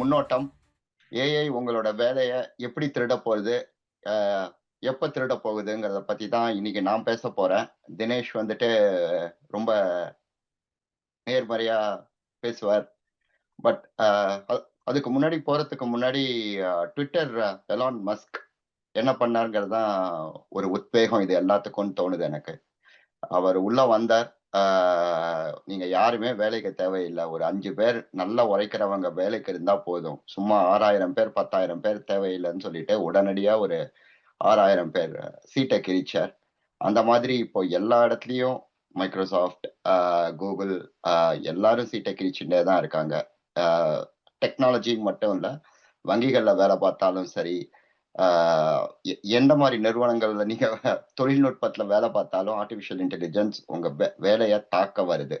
முன்னோட்டம் AI உங்களோட வேலையை எப்படி திருட போகுது எப்போ திருட போகுதுங்கிறத பற்றி தான் இன்னைக்கு நான் பேச போகிறேன் தினேஷ் வந்துட்டு ரொம்ப நேர்மறையாக பேசுவார். பட் அதுக்கு முன்னாடி போகிறதுக்கு முன்னாடி ட்விட்டர் எலான் மஸ்க் என்ன பண்ணாருங்கிறது தான் ஒரு உத்வேகம் இது எல்லாத்துக்கும் தோணுது எனக்கு. அவர் உள்ளே வந்தார். நீங்க யாருமே வேலைக்கு தேவையில்லை. ஒரு அஞ்சு பேர் நல்லா உழைக்கிறவங்க வேலைக்கு இருந்தா போதும். சும்மா ஆறாயிரம் பேர் பத்தாயிரம் பேர் தேவையில்லைன்னு சொல்லிட்டு உடனடியா ஒரு ஆறாயிரம் பேர் சீட்டை கிரிச்சார் அந்த மாதிரி இப்போ எல்லா இடத்துலயும் மைக்ரோசாஃப்ட் கூகுள் எல்லாரும் சீட்டை கிரிச்சுட்டே தான் இருக்காங்க. டெக்னாலஜி மட்டும் இல்லை வங்கிகளில் வேலை பார்த்தாலும் சரி எந்த மாதிரி நிறுவனங்கள்ல நீங்க தொழில்நுட்பத்துல வேலை பார்த்தாலும் ஆர்டிபிஷியல் இன்டெலிஜென்ஸ் உங்க வேலையை தாக்க வருது.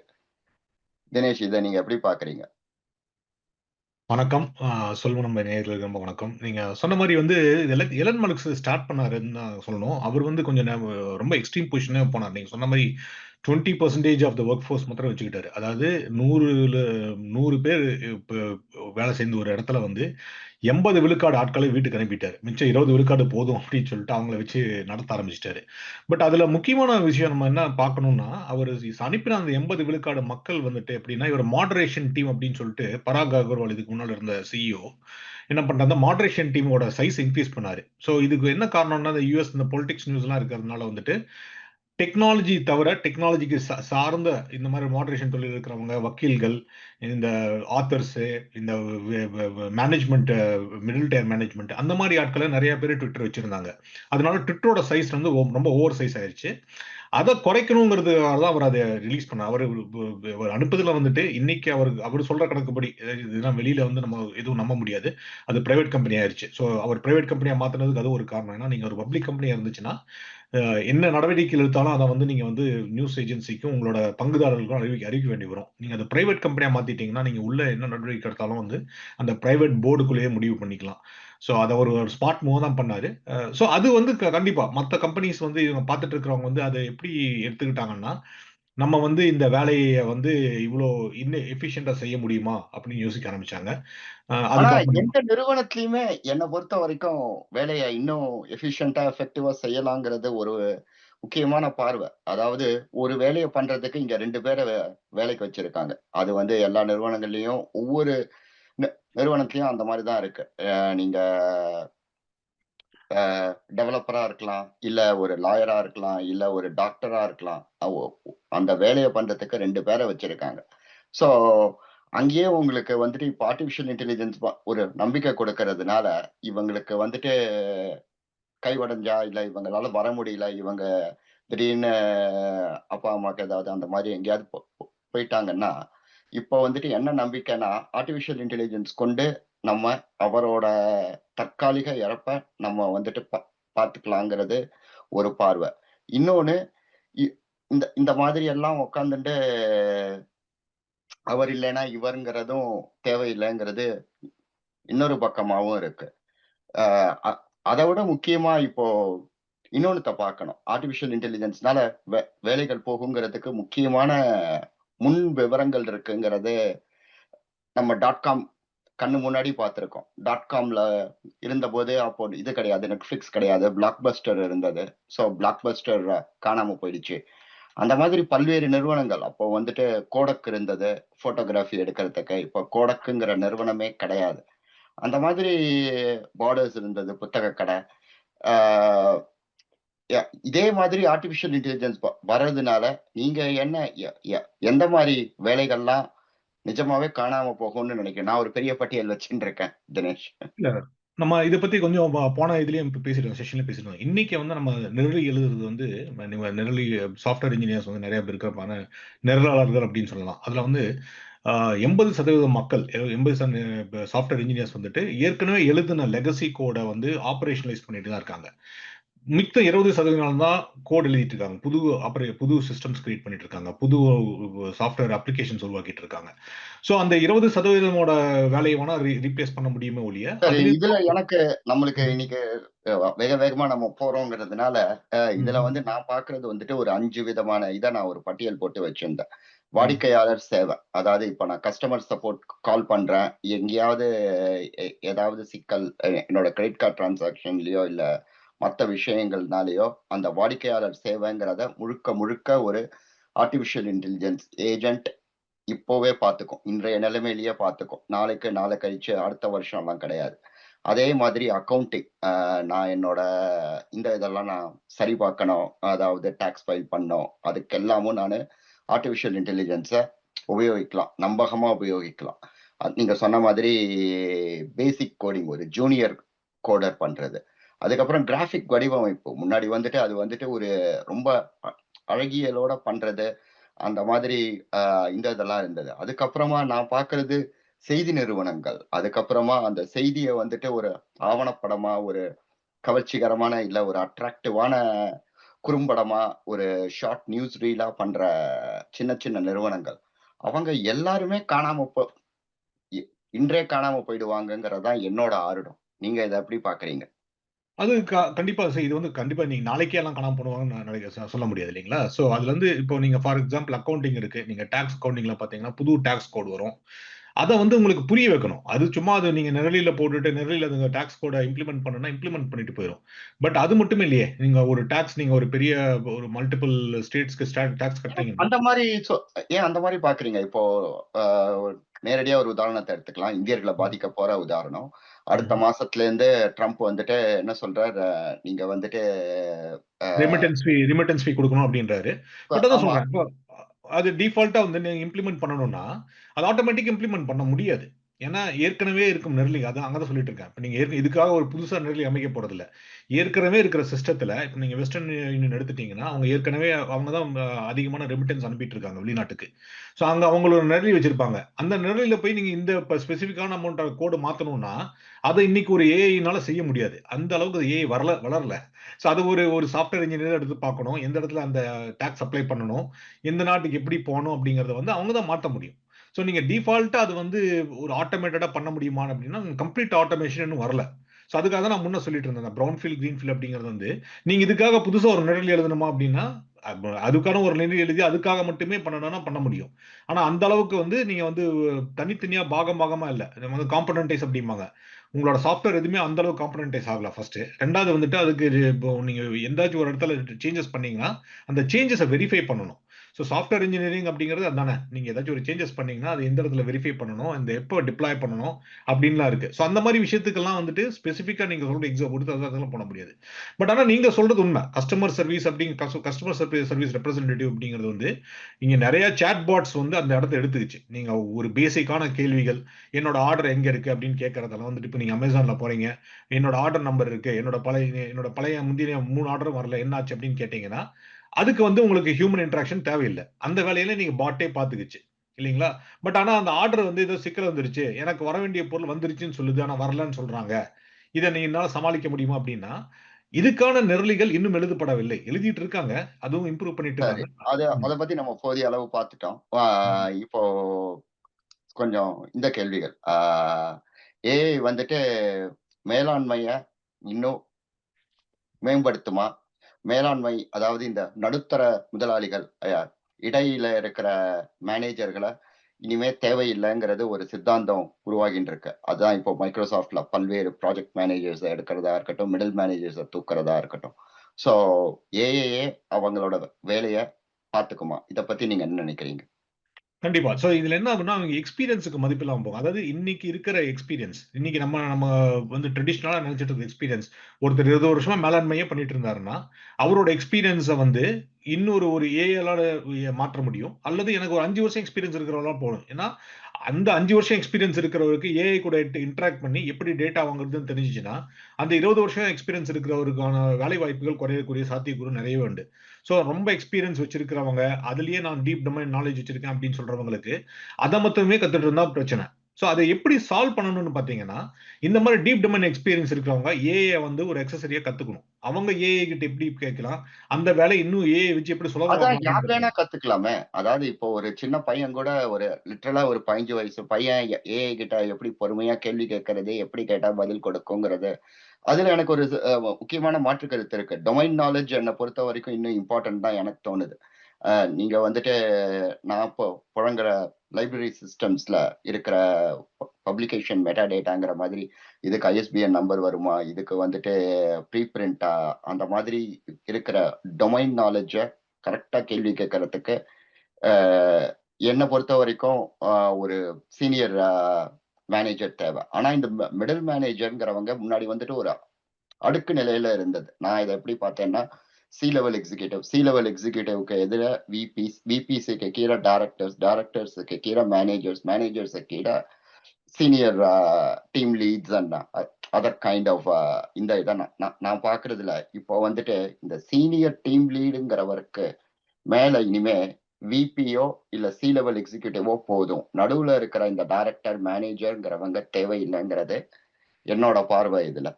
தினேஷ் இதை நீங்க எப்படி பாக்குறீங்க வணக்கம். ஆஹ் சொல்லுவோம் நம்ம நேர்களுக்கு ரொம்ப வணக்கம். நீங்க சொன்ன மாதிரி வந்து எலன் எலன் மலுக்ஸ் ஸ்டார்ட் பண்ணாருன்னு தான் சொல்லணும். அவர் வந்து கொஞ்சம் ரொம்ப எக்ஸ்ட்ரீம் பொசிஷனே போனார். நீங்க சொன்ன மாதிரி twenty percentage of the workforce மாத்திரம் வச்சுக்கிட்டாரு. அதாவது நூறுல நூறு பேர் இப்போ வேலை செய்த ஒரு இடத்துல வந்து எண்பது விழுக்காடு ஆட்களை வீட்டுக்கு அனுப்பிட்டார். மிச்சம் இருபது விழுக்காடு போதும் அப்படின்னு சொல்லிட்டு அவங்கள வச்சு நடத்த ஆரம்பிச்சிட்டாரு. பட் அதுல முக்கியமான விஷயம் நம்ம என்ன பார்க்கணும்னா அவர் அனுப்பின அந்த எண்பது விழுக்காடு மக்கள் வந்துட்டு எப்படின்னா இவர் மாடரேஷன் டீம் அப்படின்னு சொல்லிட்டு பராக் அகர்வால் இதுக்கு முன்னால் இருந்த சிஇஓ என்ன பண்றாங்க மாடரேஷன் டீமோட சைஸ் இன்க்ரீஸ் பண்ணாரு. ஸோ இதுக்கு என்ன காரணம்னா இந்த யூஎஸ் இந்த பொலிட்டிக்ஸ் நியூஸ்லாம் இருக்கிறதுனால வந்துட்டு டெக்னாலஜி தவிர டெக்னாலஜிக்கு சார்ந்த இந்த மாதிரி மாடரேஷன் தொழில் இருக்கிறவங்க வக்கீல்கள் இந்த ஆத்தர்ஸு இந்த மேனேஜ்மெண்ட் மிடில் டயர் மேனேஜ்மெண்ட் அந்த மாதிரி ஆட்களை நிறைய பேர் ட்விட்டர் வச்சுருந்தாங்க. அதனால ட்விட்டரோட சைஸ் வந்து ரொம்ப ஓவர் சைஸ் ஆயிடுச்சு அதை குறைக்கணுங்கிறதுக்காக தான் அவர் அதை ரிலீஸ் பண்ண அவர் அவர் வந்துட்டு இன்னைக்கு அவர் அவர் சொல்ற கணக்குப்படி இதெல்லாம் வெளியில வந்து நம்ம எதுவும் நம்ப முடியாது. அது பிரைவேட் கம்பெனி ஆயிருச்சு. ஸோ அவர் பிரைவேட் கம்பெனியாக மாத்தினதுக்கு அது ஒரு காரணம். ஏன்னா நீங்கள் ஒரு பப்ளிக் கம்பெனியா இருந்துச்சுன்னா என்ன நடவடிக்கைகள் எடுத்தாலும் அதை வந்து நீங்கள் வந்து நியூஸ் ஏஜென்சிக்கும் உங்களோட பங்குதாரர்களுக்கும் அறிவிக்க அறிவிக்க வேண்டி வரும். நீங்கள் அதை ப்ரைவேட் கம்பெனியாக மாற்றிட்டீங்கன்னா நீங்கள் உள்ள என்ன நடவடிக்கை எடுத்தாலும் வந்து அந்த ப்ரைவேட் போர்டுக்குள்ளேயே முடிவு பண்ணிக்கலாம். ஸோ அதை ஒரு ஒரு ஸ்மார்ட் மூவ் தான் பண்ணாரு. ஸோ அது வந்து க- மற்ற கம்பெனிஸ் வந்து இவங்க பார்த்துட்டு இருக்கிறவங்க வந்து அதை எப்படி எடுத்துக்கிட்டாங்கன்னா நம்ம வந்து இந்த வேலையை வந்து இவ்வளோ இன்னும் எஃபிஷியண்டா செய்ய முடியுமா? அப்படின்னு யோசிக்க ஆரம்பிச்சாங்க. ஆனா எந்த நிறுவனத்திலயுமே என்னை பொறுத்த வரைக்கும் வேலையை இன்னும் எஃபிஷியண்டா எஃபெக்டிவா செய்யலாங்கிறது ஒரு முக்கியமான பார்வை. அதாவது ஒரு வேலையை பண்றதுக்கு இங்க ரெண்டு பேரை வேலைக்கு வச்சிருக்காங்க. அது வந்து எல்லா நிறுவனங்கள்லயும் ஒவ்வொரு நிறுவனத்திலயும் அந்த மாதிரி தான் இருக்கு. நீங்க டெவலப்பராக இருக்கலாம் இல்லை ஒரு லாயராக இருக்கலாம் இல்லை ஒரு டாக்டராக இருக்கலாம். அந்த வேலையை பண்ணுறதுக்கு ரெண்டு பேரை வச்சுருக்காங்க. ஸோ அங்கேயே உங்களுக்கு வந்துட்டு இப்போ ஆர்டிஃபிஷியல் இன்டெலிஜென்ஸ் ஒரு நம்பிக்கை கொடுக்கறதுனால இவங்களுக்கு வந்துட்டு கை உடைஞ்சா இல்லை இவங்களால வர முடியல இவங்க திடீர்னு அப்பா அம்மாக்கு ஏதாவது அந்த மாதிரி எங்கேயாவது போ- போயிட்டாங்கன்னா இப்போ வந்துட்டு என்ன நம்பிக்கைன்னா ஆர்டிஃபிஷியல் இன்டெலிஜென்ஸ் கொண்டு நம்ம அவரோட தற்காலிக இறப்ப நம்ம வந்துட்டு பா பார்த்துக்கலாங்கிறது ஒரு பார்வை. இன்னொன்னு இ- இந்த இந்த மாதிரி எல்லாம் உட்காந்துட்டு அவர் இல்லைன்னா இவருங்கிறதும் தேவையில்லைங்கிறது இன்னொரு பக்கமாகவும் இருக்கு. அதை விட முக்கியமா இப்போ இன்னொன்னு பார்க்கணும் ஆர்டிபிஷியல் இன்டெலிஜென்ஸ்னால வே வேலைகள் போகுங்கிறதுக்கு முக்கியமான முன் விவரங்கள் இருக்குங்கிறது நம்ம டாட் காம் கண்ணு முன்னாடி பார்த்துருக்கோம். டாட் காம்ல இருந்தபோது அப்போ இது கிடையாது நெட்ஃபிளிக்ஸ் கிடையாது பிளாக் பஸ்டர் இருந்தது. ஸோ பிளாக் பஸ்டர் காணாம போயிடுச்சு. அந்த மாதிரி பல்வேறு நிறுவனங்கள் அப்போ வந்துட்டு கோடக் இருந்தது போட்டோகிராஃபி எடுக்கிறதுக்கு. இப்போ கோடக்குங்கிற நிறுவனமே கிடையாது. அந்த மாதிரி பார்டர்ஸ் இருந்தது புத்தக கடை. இதே மாதிரி ஆர்டிபிஷியல் இன்டெலிஜென்ஸ் வர்றதுனால நீங்க என்ன எ- எ- எந்த மாதிரி வேலைகள்லாம் நிஜமாவே காணாம போகும்னு நினைக்கிறேன். நான் ஒரு பெரிய பட்டியல் வச்சுட்டு இருக்கேன் தினேஷ். இல்ல. நம்ம இதை பத்தி கொஞ்சம் போன இதுலயும் பேசிட்டோம் செஷன்ல பேசிட்டோம் இன்னைக்கு வந்து நம்ம நிரலி எழுதுறது வந்து நம்ம நிரலி சாஃப்ட்வேர் இன்ஜினியர்ஸ் வந்து நிறைய பேர் இருக்கிறப்பான நிரலாளர்கள் அப்படின்னு சொல்லலாம். அதுல வந்து எண்பது சதவீதம் மக்கள் எண்பது சாஃப்ட்வேர் இன்ஜினியர்ஸ் வந்துட்டு ஏற்கனவே எழுதின லெகசி கோடை வந்து ஆப்ரேஷனலைஸ் பண்ணிட்டு தான் இருக்காங்க. மித்த இருபது சதவீதம் தான் கோட் எழுதிட்டு இருக்காங்க புது ஆப்பரே புது சிஸ்டம்ஸ் கிரியேட் பண்ணிட்டு இருக்காங்க புது சாஃப்ட்வேர் அப்ளிகேஷன்ஸ் உருவாக்கிட்டு இருக்காங்க ஸோ அந்த இருபது சதவீதமோட வேலையை வேணா ரீப்ளேஸ் பண்ண முடியுமே ஒழிய இதுல எனக்கு நம்மளுக்கு இன்னைக்கு வேக வேகமா நம்ம போறோங்கிறதுனால இதுல. வந்து நான் பாக்குறது வந்துட்டு ஒரு அஞ்சு விதமான இதை நான் ஒரு பட்டியல் போட்டு வச்சிருந்தேன். வாடிக்கையாளர் சேவை. அதாவது இப்ப நான் கஸ்டமர் சப்போர்ட் கால் பண்றேன். எங்கேயாவது ஏதாவது சிக்கல் என்னோட கிரெடிட் கார்டு டிரான்சாக்ஷன்லயோ இல்ல மற்ற விஷயங்கள்னாலேயோ அந்த வாடிக்கையாளர் சேவைங்கிறத முழுக்க முழுக்க ஒரு ஆர்டிஃபிஷியல் இன்டெலிஜென்ஸ் ஏஜென்ட் இப்போவே பார்த்துக்கும் இன்றைய நிலைமையிலேயே பார்த்துக்கும் நாளைக்கு நாளை கழிச்சு அடுத்த வருஷம் எல்லாம் கிடையாது. அதே மாதிரி அக்கௌண்டிங் நான் என்னோட இந்த இதெல்லாம் நான் சரி பார்க்கணும். அதாவது டேக்ஸ் ஃபைல் பண்ணணும். அதுக்கெல்லாமும் நான் ஆர்டிஃபிஷியல் இன்டெலிஜென்ஸை உபயோகிக்கலாம். நம்பகமா உபயோகிக்கலாம். நீங்கள் நீங்க சொன்ன மாதிரி பேசிக் கோடிங் ஒரு ஜூனியர் கோடர் பண்றது. அதுக்கப்புறம் கிராஃபிக் வடிவமைப்பு. முன்னாடி வந்துட்டு அது வந்துட்டு ஒரு ரொம்ப அழகியலோட பண்றது அந்த மாதிரி ஆஹ், இந்த இதெல்லாம் இருந்தது. அதுக்கப்புறமா நான் பார்க்கறது செய்தி நிறுவனங்கள். அதுக்கப்புறமா அந்த செய்தியை வந்துட்டு ஒரு ஆவணப்படமா ஒரு கவர்ச்சிகரமான இல்ல ஒரு அட்ராக்டிவான குறும்படமா ஒரு ஷார்ட் நியூஸ் ரீலா பண்ற சின்ன சின்ன நிறுவனங்கள். அவங்க எல்லாருமே காணாம போ இன்றே காணாம போயிடுவாங்கங்கிறது தான் என்னோட ஆருடம் நீங்க இதை எப்படி பாக்குறீங்க? அது க- கண்டிப்பாக இது வந்து கண்டிப்பாக நீங்கள் நாளைக்கே எல்லாம் காணாம பண்ணுவாங்கன்னு நினைக்க சொல்ல முடியாது இல்லைங்களா? ஸோ அதுல வந்து இப்போ நீங்கள் ஃபார் எக்ஸாம்பிள் அக்கௌண்டிங் இருக்கு. நீங்கள் டேக்ஸ் அக்கௌண்டிங்ல பார்த்தீங்கன்னா புது டேக்ஸ் கோட் வரும். அதை வந்து உங்களுக்கு புரிய வைக்கணும். அது சும்மா அது நீங்கள் நிரலியில் போட்டுட்டு நிரலில அந்த டேக்ஸ் கோடை இம்ப்ளிமெண்ட் பண்ணணும்னா இம்ப்ளிமெண்ட் பண்ணிட்டு போயிடும் பட் அது மட்டுமே இல்லையே. நீங்கள் ஒரு டேக்ஸ் நீங்கள் ஒரு பெரிய ஒரு மல்டிபிள் ஸ்டேட்ஸ்க்கு டேக்ஸ் கட்டுறீங்க. அந்த மாதிரி ஏன் அந்த மாதிரி பார்க்குறீங்க இப்போ நேரடியாக ஒரு உதாரணத்தை எடுத்துக்கலாம். இந்தியர்களை பாதிக்க போகிற உதாரணம். அடுத்த மாசத்துல இருந்து ட்ரம்ப் வந்துட்டு என்ன சொல்றாரு? நீங்க வந்துட்டு ரெமிட்டன்ஸ் ஃபீ ரெமிட்டன்ஸ் ஃபீ கொடுக்கணும் அப்படின்றாரு. பட் அதான் சொல்றேன். அது டிஃபால்ட்டா வந்து நீங்க இம்ப்ளிமெண்ட் பண்ணணும்னா அது ஆட்டோமேட்டிக் இம்ப்ளிமெண்ட் பண்ண முடியாது. ஏன்னா ஏற்கனவே இருக்கும் நிரலி அதான் அங்கதான் சொல்லிட்டு இருக்கேன். இப்போ நீங்கள் ஏற்க- இதுக்காக ஒரு புதுசாக நிரலி அமைக்க போகிறதில்ல ஏற்கனவே இருக்கிற சிஸ்டத்தில் இப்போ நீங்கள் வெஸ்டர்ன் யூனியன் எடுத்துட்டீங்கன்னா அவங்க ஏற்கனவே அவங்க தான் அதிகமான ரெமிட்டன்ஸ் அனுப்பிட்டு இருக்காங்க வெளிநாட்டுக்கு. ஸோ அங்கே அவங்களோட நிரலி வச்சிருப்பாங்க. அந்த நிரலில போய் நீங்கள் இந்த இப்போ ஸ்பெசிஃபிக்கான அமௌண்ட் கோடு மாற்றணும்னா அதை இன்னைக்கு ஒரு ஏஐனால செய்ய முடியாது. அந்த அளவுக்கு ஏஐ வரல வளரல. ஸோ அது ஒரு ஒரு சாஃப்ட்வேர் இன்ஜினியர் எடுத்து பார்க்கணும். எந்த இடத்துல அந்த டேக்ஸ் அப்ளை பண்ணணும்? எந்த நாட்டுக்கு எப்படி போகணும் அப்படிங்கிறத வந்து அவங்க தான் மாற்ற முடியும். ஸோ நீங்கள் டிஃபால்ட்டாக அது வந்து ஒரு ஆட்டோமேட்டடாக பண்ண முடியுமா அப்படின்னா கம்ப்ளீட் ஆட்டோமேஷன் இன்னும் வரல. ஸோ அதுக்காக தான் நான் முன்ன சொல்லிட்டு இருந்தேன். ப்ரௌன் ஃபீல் க்ரீன் ஃபீல் அப்படிங்கிறது வந்து நீங்கள் இதுக்காக புதுசாக ஒரு நிரல் எழுதணுமா அப்படின்னா அதுக்கான ஒரு நிரல் எழுதி அதுக்காக மட்டுமே பண்ணணும்னா பண்ண முடியும். ஆனால் அந்த அளவுக்கு வந்து நீங்கள் வந்து தனித்தனியாக பாகம் பாகமாக இல்லை. நம்ம வந்து காம்பனன்டைஸ் அப்படிம்பாங்க. உங்களோட சாஃப்ட்வேர் எதுவுமே அந்த அளவுக்கு காம்பனன்டைஸ் ஆகல ஃபர்ஸ்ட் ரெண்டாவது வந்துட்டு அதுக்கு இப்போ நீங்கள் எந்தாச்சும் ஒரு இடத்துல சேஞ்சஸ் பண்ணீங்கன்னா அந்த சேஞ்சஸை வெரிஃபை பண்ணணும். ஸோ சாஃப்ட்வேர் இன்ஜினியரிங் அப்படிங்கிறது அதானே? நீங்கள் ஏதாச்சும் ஒரு சேஞ்சஸ் பண்ணீங்கன்னா அது எந்த இடத்துல வெரிஃபை பண்ணணும்? இந்த எப்போ டிப்ளாய் பண்ணணும்? அப்படின்லாம் இருக்குது ஸோ அந்த மாதிரி விஷயத்துக்கெல்லாம் வந்துட்டு ஸ்பெசிஃபிக்காக நீங்கள் சொல்ற எக்ஸாம் கொடுத்து அதெல்லாம் பண்ண முடியாது. பட் ஆனால் நீங்கள் சொல்கிறது உண்மை. கஸ்டமர் சர்வீஸ் அப்படிங்க கஸ்டமர் சர்வீஸ் சர்வீஸ் ரெப்ரஸன்டேட்டிவ் அப்படிங்கிறது வந்து இங்கே நிறைய சேட் பாட்ஸ் வந்து அந்த இடத்த எடுத்துக்கிச்சு. நீங்கள் ஒரு பேசிக்கான கேள்விகள் என்னோட ஆர்டர் எங்கே இருக்குது அப்படின்னு கேட்குறதெல்லாம் வந்துட்டு இப்போ நீங்கள் அமேசானில் போகிறீங்க என்னோட ஆர்டர் நம்பர் இருக்குது என்னோட பழைய என்னோட பழைய முந்தின மூணு ஆர்டரும் வரல என்னாச்சு அப்படின்னு கேட்டிங்கன்னா அதுக்கு வந்து உங்களுக்கு ஹியூமன் இன்ட்ராக்ஷன் தேவையில்லை. அந்த வேலையில நீங்க பாட்டே பாத்துக்குச்சு இல்லைங்களா? பட் ஆனா அந்த ஆர்டர் வந்து ஏதோ சிக்கல் வந்துருச்சு. எனக்கு வர வேண்டிய பொருள் வந்துருச்சுன்னு சொல்லுது ஆனா வரலன்னு சொல்றாங்க. இதை நீ என்னால சமாளிக்க முடியுமா அப்படின்னா இதுக்கான நிரலிகள் இன்னும் எழுதப்படவில்லை. எழுதிட்டு இருக்காங்க. அதுவும் இம்ப்ரூவ் பண்ணிட்டு இருக்காங்க. அது. அதை பத்தி நம்ம போதிய அளவு பார்த்துட்டோம். இப்போ கொஞ்சம் இந்த கேள்விகள். ஏஐ வந்துட்டு மேலாண்மைய இன்னும் மேம்படுத்துமா? மேலாண்மை அதாவது இந்த நடுத்தர முதலாளிகள் இடையில இருக்கிற மேனேஜர்களை இனிமே தேவையில்லைங்கிறது ஒரு சித்தாந்தம் உருவாகின்னு இருக்கு அதுதான் இப்போ மைக்ரோசாஃப்ட்ல பல்வேறு ப்ராஜெக்ட் மேனேஜர்ஸை எடுக்கிறதா இருக்கட்டும் மிடில் மேனேஜர்ஸை தூக்குறதா இருக்கட்டும். ஸோ ஏஏஏ அவங்களோட வேலையை பார்த்துக்குமா? இதை பத்தி நீங்க என்ன நினைக்கிறீங்க? கண்டிப்பா. சோ இதுல என்ன ஆகும்னா அவங்க எக்ஸ்பீரியன்ஸுக்கு மதிப்பெல்லாம் போகும். அதாவது இன்னைக்கு இருக்கிற எக்ஸ்பீரியன்ஸ் இன்னைக்கு நம்ம நம்ம வந்து ட்ரெடிஷ்னலா நினைச்சிட்டு இருக்க எக்ஸ்பீரியன்ஸ் ஒருத்தர் இருபது வருஷமா மேலாண்மையே பண்ணிட்டு இருந்தாருன்னா அவரோட எக்ஸ்பீரியன்ஸை வந்து இன்னொரு ஒரு ஏஎலால மாற்ற முடியும். அல்லது எனக்கு ஒரு அஞ்சு வருஷம் எக்ஸ்பீரியன்ஸ் இருக்கிறவங்களாம் போகணும். ஏன்னா அந்த அஞ்சு வருஷம் எக்ஸ்பீரியன்ஸ் இருக்கிறவருக்கு ஏஐ கூட இன்ட்ராக்ட் பண்ணி எப்படி டேட்டா வாங்குறதுன்னு தெரிஞ்சுச்சுன்னா அந்த இருபது வருஷம் எக்ஸ்பீரியன்ஸ் இருக்கிறவருக்கான வேலை வாய்ப்புகள் குறையக்கூடிய சாத்தியக்கூறு நிறையவே உண்டு. ஸோ ரொம்ப எக்ஸ்பீரியன்ஸ் வச்சிருக்கிறவங்க அதுலயே நான் டீப் டொமைன் நாலேஜ் வச்சிருக்கேன் அப்படின்னு சொல்றவங்களுக்கு அதை மட்டுமே கத்துட்டு இருந்தா பிரச்சனை. ஸோ அதை எப்படி சால்வ் பண்ணணும்னு பார்த்தீங்கன்னா இந்த மாதிரி டீப் டொமைன் எக்ஸ்பீரியன்ஸ் இருக்கிறவங்க ஏஐ வந்து ஒரு எக்ஸசரியா கத்துக்கணும். அவங்க ஏஐ கிட்ட எப்படி கேட்கலாம்? அந்த வேலை இன்னும் ஏஐ வச்சு எப்படி அதான் யார் வேணா கத்துக்கலாமே. அதாவது இப்போ ஒரு சின்ன பையன் கூட ஒரு லிட்டரலா ஒரு பதினஞ்சு வயசு பையன் ஏஐ கிட்ட எப்படி பொறுமையா கேள்வி கேட்கறது எப்படி கேட்டா பதில் கொடுக்குங்கிறது அதுல எனக்கு ஒரு முக்கியமான மாற்று கருத்து இருக்கு. டொமைன் நாலேஜ் என்னை பொறுத்த வரைக்கும் இன்னும் இம்பார்ட்டன்ட் தான் எனக்கு தோணுது. நீங்க வந்துட்டு நான் இப்போ புழங்குற லைப்ரரி சிஸ்டம்ஸ்ல இருக்கிற பப்ளிகேஷன் மெட்டா டேட்டாங்கிற மாதிரி இதுக்கு ஐஎஸ்பிஎன் நம்பர் வருமா இதுக்கு வந்துட்டு ப்ரீ பிரிண்டா அந்த மாதிரி இருக்கிற டொமைன் நாலேஜை கரெக்டாக கேள்வி கேட்கறதுக்கு என்னை பொறுத்த வரைக்கும் ஒரு சீனியர் மேனேஜர் தேவை. ஆனா இந்த மிடில் மேனேஜர்ங்கிறவங்க முன்னாடி வந்துட்டு ஒரு அடுக்கு நிலையில இருந்தது. நான் இதை எப்படி பார்த்தேன்னா C level executive C level எக்ஸிகியூட்டிவ்க்கு எதிர விபி விபிசிக்கு கீழே டைரக்டர்ஸ் டைரக்டர்ஸுக்கு கீழே மேனேஜர்ஸ் மேனேஜர்ஸுக்கு கீழே senior team leads and other kind of இந்த இதை நான் நான்- நான் பார்க்கறதுல இப்போ வந்துட்டு இந்த சீனியர் டீம் லீடுங்கிறவருக்கு மேல இனிமே விபிஓ இல்ல சி லெவல் எக்ஸிகியூட்டிவோ போதும். நடுவுல இருக்கிற இந்த டைரக்டர் மேனேஜர்ங்கிறவங்க தேவையில்லைங்கிறது என்னோட பார்வை இதுல.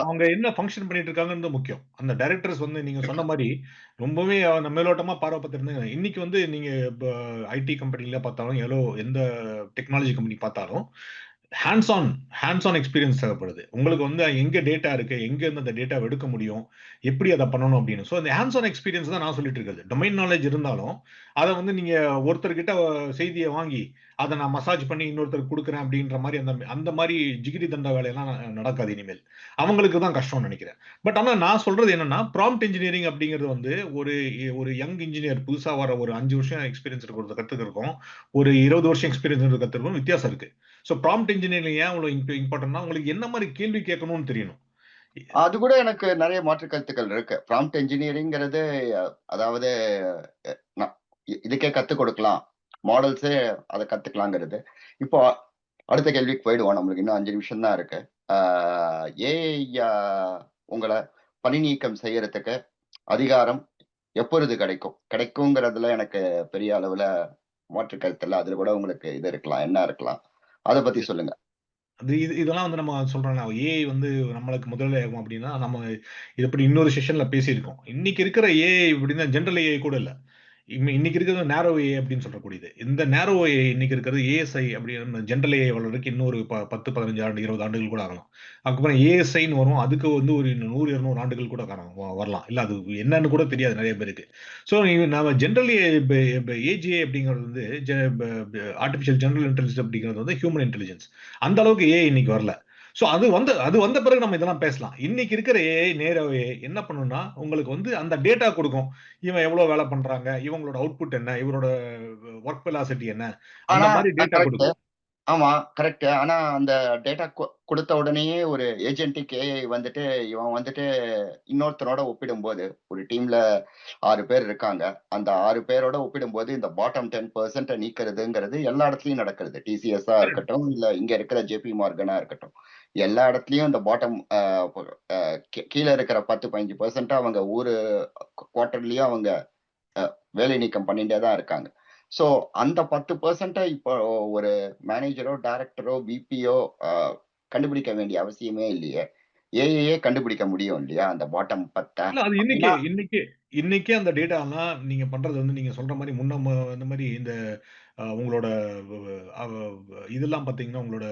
அவங்க என்ன ஃபங்க்ஷன் பண்ணிட்டு இருக்காங்கன்றது முக்கியம். அந்த டைரக்டர்ஸ் வந்து நீங்க சொன்ன மாதிரி ரொம்பவே அந்த மேலோட்டமா பார்வை பார்த்துருந்தாங்க. இன்னைக்கு வந்து நீங்க ஐடி கம்பெனில பார்த்தாலும் எவ்வளோ எந்த டெக்னாலஜி கம்பெனி பார்த்தாலும் hands on hands on experience தேவைப்படுது. உங்களுக்கு வந்து எங்கே டேட்டா இருக்கு எங்கேருந்து அந்த டேட்டா எடுக்க முடியும் எப்படி அதை பண்ணணும் அப்படின்னு. ஸோ அந்த ஹேண்ட்ஸ் ஆன் எக்ஸ்பீரியன்ஸ் தான் நான் சொல்லிட்டு இருக்கிறது. டொமைன் நாலேஜ் இருந்தாலும் அதை வந்து நீங்கள் ஒருத்தர்கிட்ட செய்தியை வாங்கி அதை நான் மசாஜ் பண்ணி இன்னொருத்தருக்கு கொடுக்குறேன் அப்படின்ற மாதிரி அந்த அந்த மாதிரி ஜிகிரி தண்டா வேலையெல்லாம் ந- நடக்காது இனிமேல். அவங்களுக்கு தான் கஷ்டம்னு நினைக்கிறேன். பட் ஆனால் நான் சொல்றது என்னன்னா ப்ராம்ப்ட் இன்ஜினியரிங் அப்படிங்கிறது வந்து ஒரு ஒரு யங் இன்ஜினியர் புதுசாக வர ஒரு அஞ்சு வருஷம் எக்ஸ்பீரியன்ஸ் இருக்கிறத கத்துக்கிறதுக்கும் ஒரு இருபது வருஷம் எக்ஸ்பீரியன்ஸ் கற்றுக்கிறதுக்கும் வித்தியாசம் இருக்குது ஸோ ப்ராம்ப்ட் இன்ஜினியரிங் ஏன் அவ்வளோ இம்பார்ட்டன்ட்னா உங்களுக்கு என்ன மாதிரி கேள்வி கேட்கணும்னு தெரியணும். அது கூட எனக்கு நிறைய மாற்று கருத்துக்கள் இருக்கு. ப்ராம்ப்ட் இன்ஜினியரிங்கிறது அதாவது நான் இதுக்கே கத்துக் கொடுக்கலாம். மாடல்ஸே அதை கத்துக்கலாங்கிறது. இப்போ அடுத்த கேள்விக்கு போயிடுவோம். நம்மளுக்கு இன்னும் அஞ்சு நிமிஷம் தான் இருக்கு. ஏஐ உங்களை பணி நீக்கம் செய்யறதுக்கு அதிகாரம் எப்பொழுது கிடைக்கும்? கிடைக்குங்கிறதுல எனக்கு பெரிய அளவுல மாற்று கருத்து இல்லை. அதுல கூட உங்களுக்கு இது இருக்கலாம். என்ன இருக்கலாம்? அதை பத்தி சொல்லுங்க. அது இது இதெல்லாம் வந்து நம்ம சொல்றோம்னா ஏஐ வந்து நம்மளுக்கு முதல்ல ஆகும் அப்படின்னா நம்ம இது இப்படி இன்னொரு செஷன்ல பேசியிருக்கோம். இன்னைக்கு இருக்கிற ஏஐ அப்படின்னா ஜென்ரல் ஏஐ கூட இல்ல. இன்னைக்கு இருக்கிறது நேரோ ஏஐ அப்படின்னு சொல்லக்கூடியது. இந்த நேரோ ஏஐ இன்னைக்கு இருக்கிறது ஏஎஸ்ஐ அப்படின்னு ஜென்ரல் ஏஐ வளர்றதுக்கு இன்னொரு ப- பத்து பதினஞ்சு ஆண்டு இருபது ஆண்டுகள் கூட ஆகலாம். அதுக்கப்புறம் ஏஎஸ்ஐன்னு வரும் அதுக்கு வந்து ஒரு நூறு இருநூறு ஆண்டுகள் கூட காரணம் வரலாம். இல்லை அது என்னன்னு கூட தெரியாது நிறைய பேருக்கு. ஸோ நம்ம ஜென்ரல் ஏஜிஏ அப்படிங்கிறது வந்து ஆர்டிஃபிஷியல் ஜென்ரல் இன்டெலிஜென்ஸ் அப்படிங்கிறது வந்து ஹியூமன் இன்டெலிஜென்ஸ் அந்த அளவுக்கு ஏஐ இன்னைக்கு வரல. ஸோ அது வந்து அது வந்த பிறகு நம்ம இதெல்லாம் பேசலாம். இன்னைக்கு இருக்கிற ஏஐ நேரவே என்ன பண்ணுன்னா உங்களுக்கு வந்து அந்த டேட்டா கொடுக்கும். இவன் எவ்வளவு வேலை பண்றாங்க? இவங்களோட அவுட்புட் என்ன? இவரோட ஒர்க் வெலாசிட்டி என்ன? அந்த மாதிரி டேட்டா கொடுக்கும். ஆமா கரெக்ட். ஆனா அந்த டேட்டா கொடுத்த உடனேயே ஒரு ஏஜென்டிக் ஏஐ வந்துட்டு இவன் வந்துட்டு இன்னொருத்தனோட ஒப்பிடும்போது ஒரு டீம்ல ஆறு பேர் இருக்காங்க. அந்த ஆறு பேரோட ஒப்பிடும்போது இந்த பாட்டம் டென் பர்சன்ட் நீக்கிறதுங்கிறது எல்லா இடத்துலயும் நடக்கிறது. டிசிஎஸ்ஆ இருக்கட்டும் இல்ல இங்க இருக்கிற ஜேபி மார்கனா இருக்கட்டும். எல்லா இடத்துலயும் இந்த பாட்டம் கீழே இருக்கிற பத்து பதினஞ்சு பர்சன்ட் அவங்க ஊரு குவார்டர்லயும் அவங்க வேலை நீக்கம் பண்ணிட்டே தான் இருக்காங்க. ஸோ அந்த பத்து பர்சன்ட்டை இப்போ ஒரு மேனேஜரோ டைரக்டரோ பிபிஓ கண்டுபிடிக்க வேண்டிய அவசியமே இல்லையே. ஏஏயே கண்டுபிடிக்க முடியும் இல்லையா அந்த பாட்டம் பத்தை? இன்னைக்கு இன்னைக்கு இன்னைக்கே அந்த டேட்டாலாம் நீங்க பண்றது வந்து நீங்க சொல்ற மாதிரி முன்ன இந்த மாதிரி இந்த உங்களோட இதெல்லாம் பாத்தீங்கன்னா உங்களோட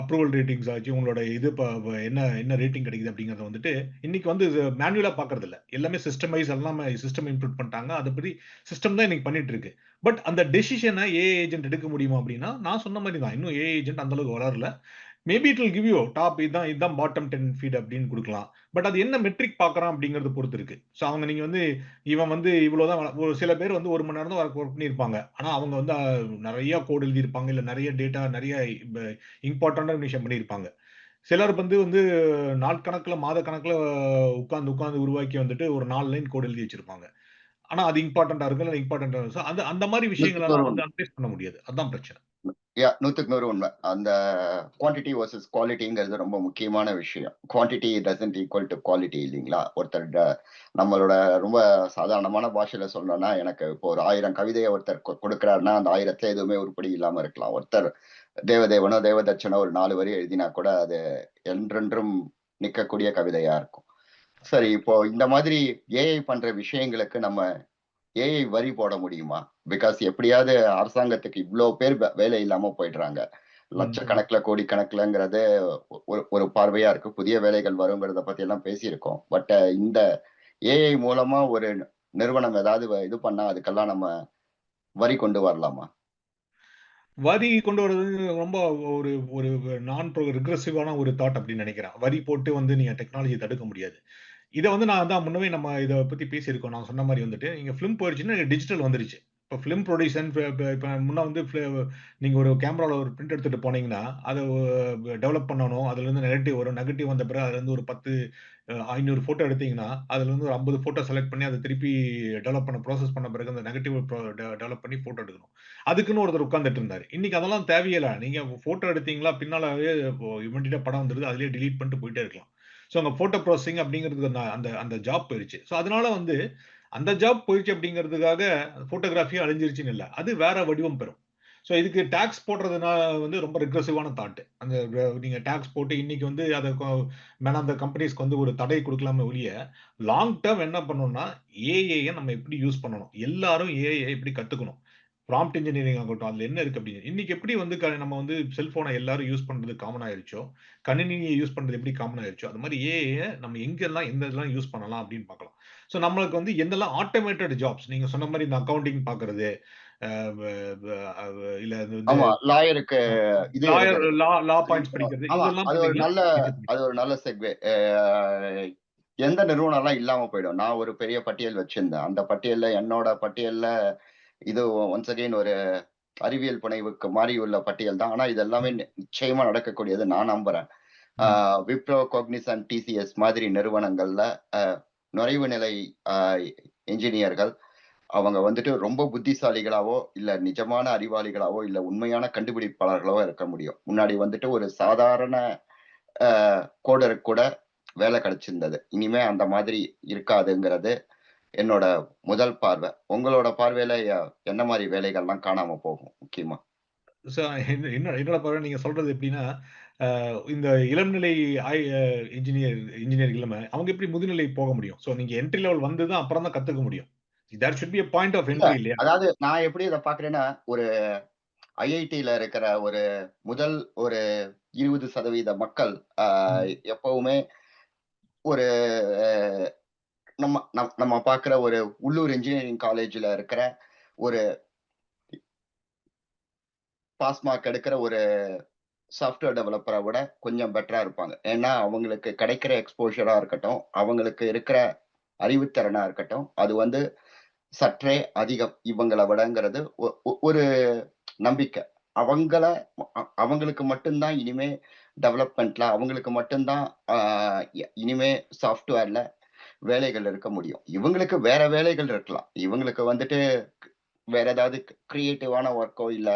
அப்ரூவல் ரேட்டிங்ஸ் ஆச்சு உங்களோட இது என்ன என்ன ரேட்டிங் கிடைக்குது அப்படிங்கறத வந்துட்டு இன்னைக்கு வந்து மேனுவலா பார்க்கறது இல்லை எல்லாமே சிஸ்டமைஸ் எல்லாமே சிஸ்டம் இம்ப்ரூவ் பண்ணிட்டாங்க. அதை சிஸ்டம் தான் இன்னைக்கு பண்ணிட்டு இருக்கு. பட் அந்த டெசிஷனை ஏ ஏஜென்ட் எடுக்க முடியுமா அப்படின்னா நான் சொன்ன மாதிரி தான். இன்னும் ஏ ஏஜென்ட் அந்த அளவுக்கு வளரல. Maybe it will give you top இதுதான் இதுதான் பாட்டம் டென் ஃபீட் அப்படின்னு கொடுக்கலாம். பட் அது என்ன மெட்ரிக் பார்க்கறான் அப்படிங்கறது பொறுத்து இருக்கு. ஸோ அவங்க நீங்க வந்து இவன் வந்து இவ்வளவுதான் வள- ஒரு சில பேர் வந்து ஒரு மணி நேரம் தான் ஒர்க் பண்ணியிருப்பாங்க. ஆனா அவங்க வந்து நிறைய கோட் எழுதியிருப்பாங்க இல்ல நிறைய டேட்டா நிறைய இம்பார்ட்டன்டான விஷயம் பண்ணியிருப்பாங்க. சிலர் வந்து வந்து நாட்கணக்கில் மாத கணக்கில் உட்காந்து உட்காந்து உருவாக்கி வந்துட்டு ஒரு நாலு லைன் கோட் எழுதி வச்சிருப்பாங்க. ஆனா அது இம்பார்ட்டண்டா இருக்கு இல்லை இம்பார்ட்டண்டா அந்த அந்த மாதிரி விஷயங்களெல்லாம் வந்து அனலைஸ் பண்ண முடியாது. அதான் பிரச்சனை. யா நூற்றுக்கு நூறு உண்மை. அந்த குவான்டிட்டி வர்சஸ் குவாலிட்டிங்கிறது ரொம்ப முக்கியமான விஷயம். Quantity doesn't equal to quality இல்லைங்களா? ஒருத்தர் நம்மளோட ரொம்ப சாதாரணமான பாஷையில சொல்லணும்னா எனக்கு இப்போ ஒரு ஆயிரம் கவிதையை ஒருத்தர் கொ- அந்த ஆயிரத்துல எதுவுமே உருப்படி இல்லாம இருக்கலாம். ஒருத்தர் தேவதேவனோ தேவதட்சனோ ஒரு நாலு வரி எழுதினா கூட அது என்றென்றும் நிற்கக்கூடிய கவிதையா இருக்கும். சரி இப்போ இந்த மாதிரி ஏஐ பண்ற விஷயங்களுக்கு நம்ம ஏஐ வரி போட முடியுமா பிகாஸ் எப்படியாவது அரசாங்கத்துக்கு இவ்வளோ பேர் வேலை இல்லாம போயிடுறாங்க. லட்சக்கணக்கில் கோடிக்கணக்கில்ங்கிறது ஒரு ஒரு பார்வையா இருக்கு புதிய வேலைகள் வருங்கிறத பத்தி எல்லாம் பேசியிருக்கோம் பட் இந்த ஏஐ மூலமா ஒரு நிறுவனம் ஏதாவது இது பண்ணா அதுக்கெல்லாம் நம்ம வரி கொண்டு வரலாமா? வரி கொண்டு வரது ரொம்ப ஒரு ஒரு நான் ரிக்ரெசிவான ஒரு தாட் அப்படின்னு நினைக்கிறேன். வரி போட்டு வந்து நீங்க டெக்னாலஜிய தடுக்க முடியாது. இதை வந்து நான் தான் முன்னவே நம்ம இதை பற்றி பேசியிருக்கோம். நான் சொன்ன மாதிரி வந்துட்டு, நீங்க ஃபிலிம் போயிடுச்சுன்னா டிஜிட்டல் வந்துருச்சு. இப்போ ஃபிலிம் ப்ரொடியூஷன் இப்போ முன்னே வந்து நீங்கள் ஒரு கேமராவில் ஒரு பிரிண்ட் எடுத்துகிட்டு போனீங்கன்னா, அதை டெவலப் பண்ணணும். அதுலேருந்து நெகட்டிவ் வரும். நெகட்டிவ் வந்த பிறகு அதுலேருந்து ஒரு பத்து ஐநூறு ஃபோட்டோ எடுத்தீங்கன்னா, அதுலேருந்து ஒரு 50 ஃபோட்டோ செலக்ட் பண்ணி அதை திருப்பி டெவலப் பண்ண ப்ராசஸ் பண்ண பிறகு அந்த நெகட்டிவ் டெவலப் பண்ணி ஃபோட்டோ எடுக்கணும். அதுக்குன்னு ஒருத்தர் உட்காந்துட்டு இருந்தார் இன்றைக்கி அதெல்லாம் தேவையில்லை நீங்கள் ஃபோட்டோ எடுத்தீங்களா, பின்னாலவே இப்போ படம் வந்துருது. அதிலே டிலீட் பண்ணிட்டு போயிட்டே இருக்கலாம். ஸோ அங்கே ஃபோட்டோ ப்ராசஸிங் அப்படிங்கிறதுக்கு அந்த அந்த அந்த ஜாப் போயிடுச்சு ஸோ அதனால வந்து அந்த ஜாப் போயிடுச்சு அப்படிங்கிறதுக்காக ஃபோட்டோகிராஃபியும் அழிஞ்சிருச்சுன்னு இல்லை அது வேற வடிவம் பெறும். ஸோ இதுக்கு டேக்ஸ் போடுறதுனால வந்து ரொம்ப ரிக்ரெசிவான தாட்டு அந்த நீங்கள் டேக்ஸ் போட்டு இன்னைக்கு வந்து அதை மேலே அந்த கம்பெனிஸ்க்கு வந்து ஒரு தடை கொடுக்கலாமே ஒழிய, லாங் டேர்ம் என்ன பண்ணணும்னா, ஏஏயை நம்ம எப்படி யூஸ் பண்ணணும்? எல்லாரும் ஏஐய எப்படி கற்றுக்கணும் ப்ராம்ப்ட் இன்ஜினியரிங் ஆகட்டும், அதுல என்ன இருக்கு அப்படின்னு. இன்னைக்கு எப்படி வந்து நம்ம வந்து செல்ஃபோன எல்லாரும் யூஸ் பண்றது காமன் ஆயிருச்சோ, கணினிய யூஸ் பண்றது எப்படி காமன் ஆயிருச்சோ, அது மாரி ஏஐய நம்ம எங்கெல்லாம் எந்த இதெல்லாம் யூஸ் பண்ணலாம் அப்படின்னு பார்க்கலாம். ஸோ நம்மளுக்கு வந்து எந்தெல்லாம் ஆட்டோமேட்டட் ஜாப்ஸ் நீங்க சொன்ன மாரி இந்த அக்கவுண்டிங் பார்க்கறது, இல்ல. லாயருக்கு இது. லா லா பாயிண்ட்ஸ் படிக்கிறது. அது ஒரு நல்ல அது ஒரு நல்ல செக்வே. அ எந்த நிறுவனம்லாம் இல்லாம போயிடும். நான் ஒரு பெரிய பட்டியல் வச்சிருந்தேன். அந்த பட்டியல்ல என்னோட பட்டியல்ல இது ஒன்ஸ் அகைன் ஒரு அறிவியல் புனைவுக்கு மாறி உள்ள பட்டியல் தான். ஆனா இது எல்லாமே நிச்சயமா நடக்கக்கூடியது நான் நம்புறேன். விப்ரோ, காக்னிசன்ட், டிசிஎஸ் மாதிரி நிறுவனங்கள்ல நுழைவு நிலை அ என்ஜினியர்கள் அவங்க வந்துட்டு ரொம்ப புத்திசாலிகளாவோ, இல்ல நிஜமான அறிவாளிகளாவோ, இல்ல உண்மையான கண்டுபிடிப்பாளர்களோ இருக்க முடியும். முன்னாடி வந்துட்டு ஒரு சாதாரண கோடருக்கு கூட வேலை கிடைச்சிருந்தது. இனிமே அந்த மாதிரி இருக்காதுங்கிறது என்னோட முதல் பார்வை. உங்களோட பார்வையில என்ன மாரி வேலைகள்லாம் காணாம போகும் முக்கியமா? என்னோட பார்வை நீங்க சொல்றது எப்படின்னா, இந்த இளம்நிலை இன்ஜினியர் இன்ஜினியர் இளம அவங்க எப்படி முதுநிலை போக முடியும்? ஸோ நீங்க என்ட்ரி லெவல் வந்து தான் அப்புறம் தான் கத்துக்க முடியும். There should be point of. Entry இல்லையா? அதாவது நான் எப்படி இத பார்க்கிறேன்னா, ஒரு ஐஐடில இருக்கிற ஒரு முதல் ஒரு 20% மக்கள் அ ம். எப்பவுமே ஒரு நம்ம நம்ம பாக்குற ஒரு உள்ளூர் இன்ஜினியரிங் காலேஜ்ல இருக்கிற ஒரு பாஸ் மார்க் எடுக்கிற ஒரு சாஃப்ட்வேர் டெவலப்பரை விட கொஞ்சம் பெட்டரா இருப்பாங்க. ஏன்னா, அவங்களுக்கு கிடைக்கிற எக்ஸ்போஷரா இருக்கட்டும், அவங்களுக்கு இருக்கிற அறிவுத்திறனா இருக்கட்டும், அது வந்து சற்றே அதிகம் இவங்கள விடங்கிறது ஒ ஒரு நம்பிக்கை. அவங்கள அவங்களுக்கு மட்டும் தான் இனிமே டெவலப்மெண்ட்ல அவங்களுக்கு மட்டும் தான் இனிமே சாஃப்ட்வேர்ல வேலைகள் இருக்க முடியும். இவங்களுக்கு வேற வேலைகள் இருக்கலாம். இவங்களுக்கு வந்துட்டு வேற ஏதாவது கிரியேட்டிவான ஒர்க்கோ இல்ல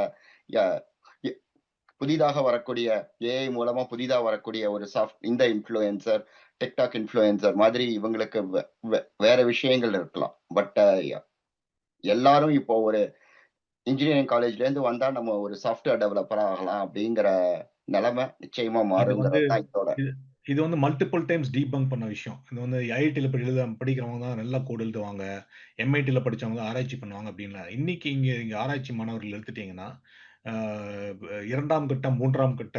புதிதாக வரக்கூடிய ஏஐ மூலமா புதிதா வரக்கூடிய ஒரு சாஃப்ட் இந்த இன்ஃப்ளூயன்சர், டிக்டாக் இன்ஃப்ளூயன்சர் மாதிரி இவங்களுக்கு வேற விஷயங்கள் இருக்கலாம். பட் எல்லாரும் இப்போ ஒரு இன்ஜினியரிங் காலேஜ்லேருந்து வந்தா நம்ம ஒரு சாஃப்ட்வேர் டெவலப்பர் ஆகலாம் அப்படிங்கிற நிலைமை நிச்சயமா அது வந்து மாறுங்கிறது தான் இதோட இது வந்து மல்டிபிள் டைம்ஸ் டீபங்க் பண்ண விஷயம். இது வந்து ஐஐடியில் படி எழுத படிக்கிறவங்க தான் நல்லா கோடு எழுதுவாங்க. எம்ஐடியில் படிச்சவங்க தான் ஆராய்ச்சி பண்ணுவாங்க அப்படின்ல. இன்னைக்கு இங்கே இங்கே ஆராய்ச்சி மாணவர்கள் எடுத்துட்டிங்கன்னா இரண்டாம் 2ஆம் கட்டம், 3ஆம் கட்ட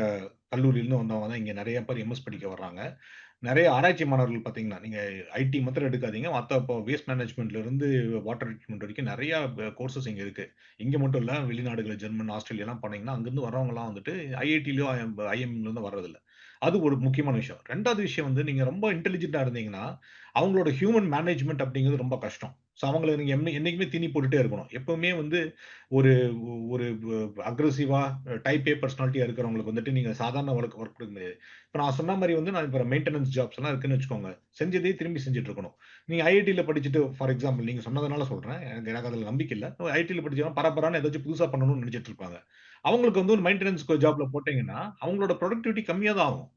கல்லூரியிலேருந்து வந்தவங்க தான் இங்கே நிறைய பேர் எம்எஸ் படிக்க வர்றாங்க. நிறைய ஆராய்ச்சி மாணவர்கள் பார்த்தீங்கன்னா, நீங்கள் ஐடி மாத்திரம் எடுக்காதீங்க. மற்ற இப்போ வேஸ்ட் மேனேஜ்மெண்ட்லேருந்து வாட்டர் ட்ரீட்மெண்ட் வரைக்கும் நிறையா கோர்சஸ் இங்கே இருக்குது இங்கே மட்டும் இல்லை வெளிநாடுகள் ஜெர்மன், ஆஸ்திரேலியாலாம் போனீங்கன்னா, அங்கேருந்து வரவங்கலாம் வந்துட்டு ஐஐடிலயோ, ஐஎம்லேருந்து வர்றதில்ல. அது ஒரு முக்கியமான விஷயம். ரெண்டாவது விஷயம் வந்து நீங்கள் ரொம்ப இன்டெலிஜென்ட்டாக இருந்தீங்கன்னா, அவங்களோட ஹியூமன் மேனேஜ்மெண்ட் அப்படிங்கிறது ரொம்ப கஷ்டம். ஸோ அவங்கள நீங்கள் எம் என்றைக்குமே தீனி போட்டுட்டே இருக்கணும். எப்பவுமே வந்து ஒரு ஒரு அக்ரெசிவாக டைப் ஏ பர்சனாலிட்டியாக இருக்கிறவங்களுக்கு வந்துட்டு நீங்கள் சாதாரண ஒர்க் ஒர்க் கொடுக்க முடியாது. இப்போ நான் சொன்ன மாதிரி வந்து நான் இப்போ மெயின்டெனன்ஸ் ஜாப்ஸ் எல்லாம் இருக்குன்னு வச்சுக்கோங்க. செஞ்சதே திரும்பி செஞ்சுட்டு இருக்கணும். நீங்கள் ஐஐடியில் படிச்சுட்டு ஃபார் எக்ஸாம்பிள் நீங்கள் சொன்னதுனால சொல்கிறேன் எனக்கு எனக்கு அதில் நம்பிக்கை இல்லை ஐடியில் படிச்சவங்க பரபரான ஏதாச்சும் புதுசாக பண்ணணும்னு நினச்சிட்டு இருப்பாங்க. அவங்களுக்கு வந்து ஒரு மெயின்டனன்ஸ் ஜாப்ல போட்டீங்கன்னா, அவங்களோட புரொடக்டிவிட்டி கம்மியா தான் ஆகும்.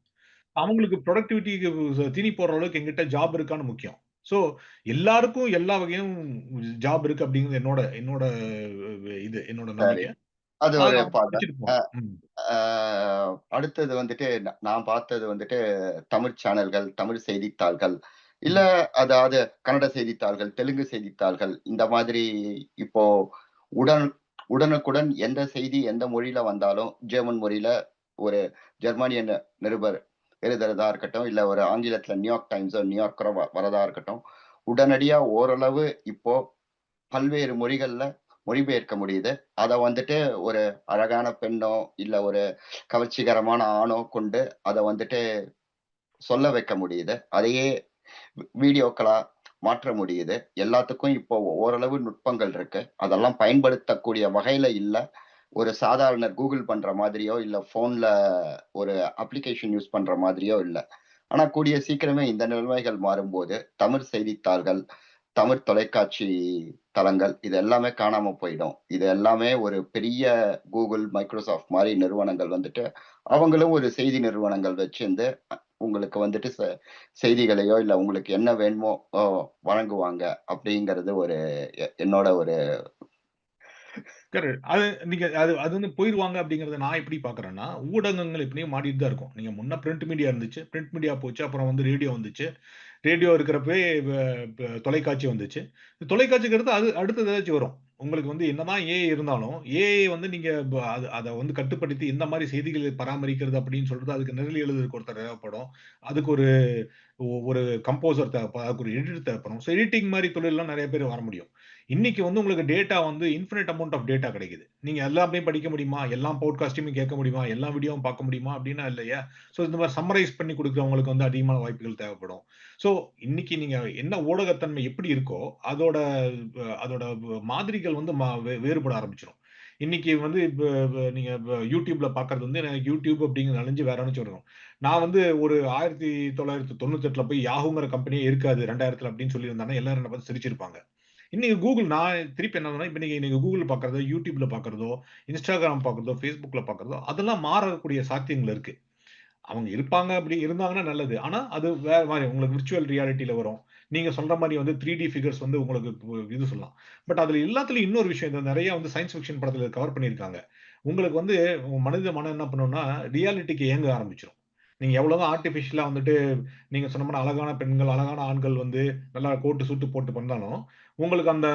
அவங்களுக்கு புரொடக்டிவிட்டிக்கு தீனி போடுற அளவுக்கு என்கிட்ட ஜாப் இருக்கான்னு முக்கியம். ஸோ எல்லாருக்கும் எல்லா வகையும் ஜாப் இருக்கு அப்படிங்கிறது என்னோட என்னோட இது என்னோட. நம்பிக்கை. அது ஒரு அடுத்தது வந்துட்டு நான் பார்த்தது வந்துட்டு தமிழ் சேனல்கள், தமிழ் செய்தித்தாள்கள், இல்ல. அதாவது கன்னட செய்தித்தாள்கள், தெலுங்கு செய்தித்தாள்கள் இந்த மாதிரி இப்போ உடன் உடனுக்குடன் எந்த செய்தி எந்த மொழியில வந்தாலும், ஜெர்மன் மொழியில ஒரு ஜெர்மானிய நிருபர் எழுதுறதா இருக்கட்டும், இல்ல ஒரு ஆங்கிலத்துல நியூயார்க் டைம்ஸோ, நியூயார்க்கரோ வரதா இருக்கட்டும், உடனடியா ஓரளவு இப்போ பல்வேறு மொழிகள்ல மொழிபெயர்க்க முடியுது. அதை வந்துட்டு ஒரு அழகான பெண்ணோ, இல்ல ஒரு கவர்ச்சிகரமான ஆணோ கொண்டு அதை வந்துட்டு சொல்ல வைக்க முடியுது. அதையே வீடியோக்களா மாற்ற முடியுது. எல்லாத்துக்கும் இப்போ ஓரளவு நுட்பங்கள் இருக்கு. அதெல்லாம் பயன்படுத்தக்கூடிய வகையில இல்ல. ஒரு சாதாரண கூகுள் பண்ற மாதிரியோ, இல்ல ஃபோன்ல ஒரு அப்ளிகேஷன் யூஸ் பண்ற மாதிரியோ இல்ல. ஆனா கூடிய சீக்கிரமே இந்த நிலைமைகள் மாறும்போது, தமிழ் செய்தித்தாள்கள், தமிழ் தொலைக்காட்சி தளங்கள் இது எல்லாமே காணாம போயிடும். இது எல்லாமே ஒரு பெரிய கூகுள், மைக்ரோசாஃப்ட் மாதிரி நிறுவனங்கள் வந்துட்டு, அவங்களும் ஒரு செய்தி நிறுவனங்கள் வச்சிருந்து உங்களுக்கு வந்துட்டு செய்திகளையோ, இல்லை உங்களுக்கு என்ன வேணுமோ வழங்குவாங்க. அப்படிங்கிறது ஒரு என்னோட ஒரு அது நீங்க அது அது வந்து போயிடுவாங்க அப்படிங்கிறத நான் எப்படி பார்க்குறேன்னா, ஊடகங்கள் எப்படியும் மாடிட்டு தான் இருக்கும். நீங்க முன்ன பிரிண்ட் மீடியா இருந்துச்சு. பிரிண்ட் மீடியா போச்சு. அப்புறம் வந்து ரேடியோ வந்துச்சு. ரேடியோ இருக்கிறப்பவே தொலைக்காட்சி வந்துச்சு. தொலைக்காட்சிக்கு அடுத்து அது அடுத்தது ஏதாச்சும் வரும். உங்களுக்கு வந்து என்னதான் ஏஐ இருந்தாலும், ஏஐ வந்து நீங்க அதை அதை வந்து கட்டுப்படுத்தி இந்த மாதிரி செய்திகளை பராமரிக்கிறது அப்படின்னு சொல்றது, அதுக்கு நிரல் எழுதுறதுக்கு ஒருத்தர் தேவைப்படும். அதுக்கு ஒரு ஒரு கம்போசர் தேவைப்படும். அதுக்கு ஒரு எடிட்டர் தேவைப்படும். ஸோ எடிட்டிங் மாதிரி தொழிலெலாம் நிறைய பேர் வர முடியும். இன்னைக்கு வந்து உங்களுக்கு டேட்டா வந்து இன்ஃபினிட் அமௌண்ட் ஆஃப் டேட்டா கிடைக்குது. நீங்க எல்லாமே படிக்க முடியுமா? எல்லா பாட்காஸ்ட்டையுமே கேட்க முடியுமா? எல்லா வீடியோவும் பார்க்க முடியுமா? அப்படின்னா இல்லையா? ஸோ இந்த மாதிரி சம்மரைஸ் பண்ணி கொடுக்குறவங்களுக்கு வந்து அதிகமான வாய்ப்புகள் தேவைப்படும். ஸோ இன்னைக்கு நீங்க என்ன ஊடகத்தன்மை எப்படி இருக்கோ, அதோட அதோட மாதிரிகள் வந்து மா வே வேறுபட ஆரம்பிச்சிடும் இன்னைக்கு வந்து இப்போ நீங்க யூடியூப்ல பாக்குறது பார்க்கறது வந்து எனக்கு யூடியூப் அப்படிங்கிற அழிஞ்சு வேற ஏதாச்சும் நான் வந்து ஒரு 1998ல போய் யாகுங்கிற கம்பெனியே இருக்காது 2000ல அப்படின்னு சொல்லியிருந்தேன்னா, எல்லாரும் என்ன பார்த்து சிரிச்சிருப்பாங்க. இன்னைக்கு கூகுள் நான் திருப்பி என்ன இப்ப நீங்க நீங்க கூகுள் பார்க்குறதோ யூடியூப்ல பார்க்குறதோ இன்ஸ்டாகிராம் பார்க்குறதோ ஃபேஸ்புக்கில் பார்க்கிறதோ, அதெல்லாம் மாறக்கூடிய சாத்தியங்கள் இருக்கு. அவங்க இருப்பாங்க அப்படி இருந்தாங்கன்னா நல்லது. ஆனா அது வேற மாதிரி உங்களுக்கு விர்ச்சுவல் ரியாலிட்டியில வரும். நீங்க சொல்ற மாதிரி வந்து த்ரீ டி ஃபிகர்ஸ் வந்து உங்களுக்கு இது சொல்லலாம். பட் அதுல எல்லாத்துலயும் இன்னொரு விஷயம் இந்த நிறைய வந்து சயின்ஸ் ஃபிக்ஷன் படத்துல கவர் பண்ணியிருக்காங்க. உங்களுக்கு வந்து மனித மனம் என்ன பண்ணும்னா, ரியாலிட்டிக்கு இயங்க ஆரம்பிச்சிடும் நீங்க எவ்வளவுதான் ஆர்டிபிஷியலா வந்துட்டு நீங்க சொன்ன மாரி அழகான பெண்கள், அழகான ஆண்கள் வந்து நல்லா கோட்டு, சூட்டு போட்டு பண்ணாலும், உங்களுக்கு அந்த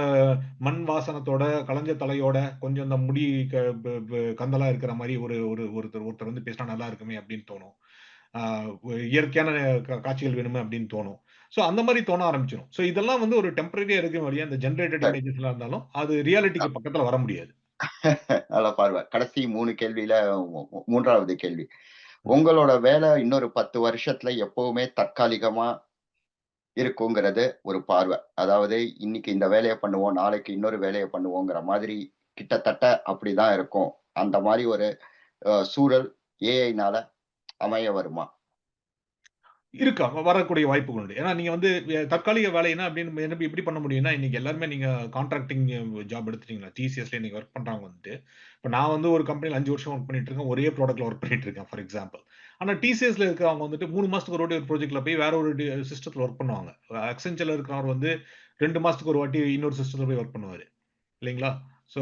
மண் வாசனத்தோட, கலஞ்ச தலையோட, கொஞ்சம் இந்த முடி க ப ப கந்தலா இருக்கிற மாரி ஒரு ஒரு ஒருத்தர் ஒருத்தர் வந்து பேசினா நல்லா இருக்குமே அப்படின்னு தோணும். இயற்கையான காட்சிகள் வேணுமே அப்படின்னு தோணும். ஸோ அந்த மாரி தோண ஆரம்பிச்சுரும். ஸோ இதெல்லாம் வந்து ஒரு டெம்பரரியா இருக்குமே ஒழிய, இந்த ஜெனரேட்டட். இமேஜஸ்லாம் இருந்தாலும், அது ரியாலிட்டிக்கு பக்கத்துல வர முடியாது. நல்ல பார்வை. கடைசி 3 கேள்வியில மூ 3வது கேள்வி. உங்களோட வேலை இன்னொரு 10 வருஷத்துல எப்பவுமே தற்காலிகமா இருக்குங்கிறது ஒரு பார்வை. அதாவது இன்னைக்கு இந்த வேலையை பண்ணுவோம், நாளைக்கு இன்னொரு வேலையை பண்ணுவோங்கிற மாதிரி கிட்டத்தட்ட அப்படிதான் இருக்கும். அந்த மாதிரி ஒரு சூழல் ஏஐனால அமைய வருமா? இருக்கா வரக்கூடிய வாய்ப்புகள் உண்டு. ஏன்னா நீங்க வந்து தற்காலிக வேலைன்னா அப்படின்னு என்ன எப்படி பண்ண முடியும்னா, இன்னைக்கு எல்லாருமே நீங்க கான்ட்ராக்டிங் ஜாப் எடுத்துட்டீங்களா, டிசிஎஸ்ல இன்னைக்கு ஒர்க் பண்றவங்க வந்துட்டு, இப்போ நான் வந்து ஒரு கம்பெனியில் அஞ்சு வருஷம் ஒர்க் பண்ணிட்டு இருக்கேன். ஒரே ப்ராடக்ட்ல ஒர்க் பண்ணிட்டு இருக்கேன் ஃபார் எக்ஸாம்பிள். ஆனா டிசிஎஸ்ல இருக்கிறவங்க வந்துட்டு மூணு மாசத்துக்கு ஒரு வாட்டி ஒரு ப்ராஜெக்ட்ல போய் வேற ஒரு டி சிஸ்டத்துல ஒர்க் பண்ணுவாங்க. அக்சென்சர்ல இருக்கிறவர் வந்து ரெண்டு மாசத்துக்கு ஒரு வாட்டி இன்னொரு சிஸ்டத்துல போய் ஒர்க் பண்ணுவாரு. இல்லைங்களா? ஸோ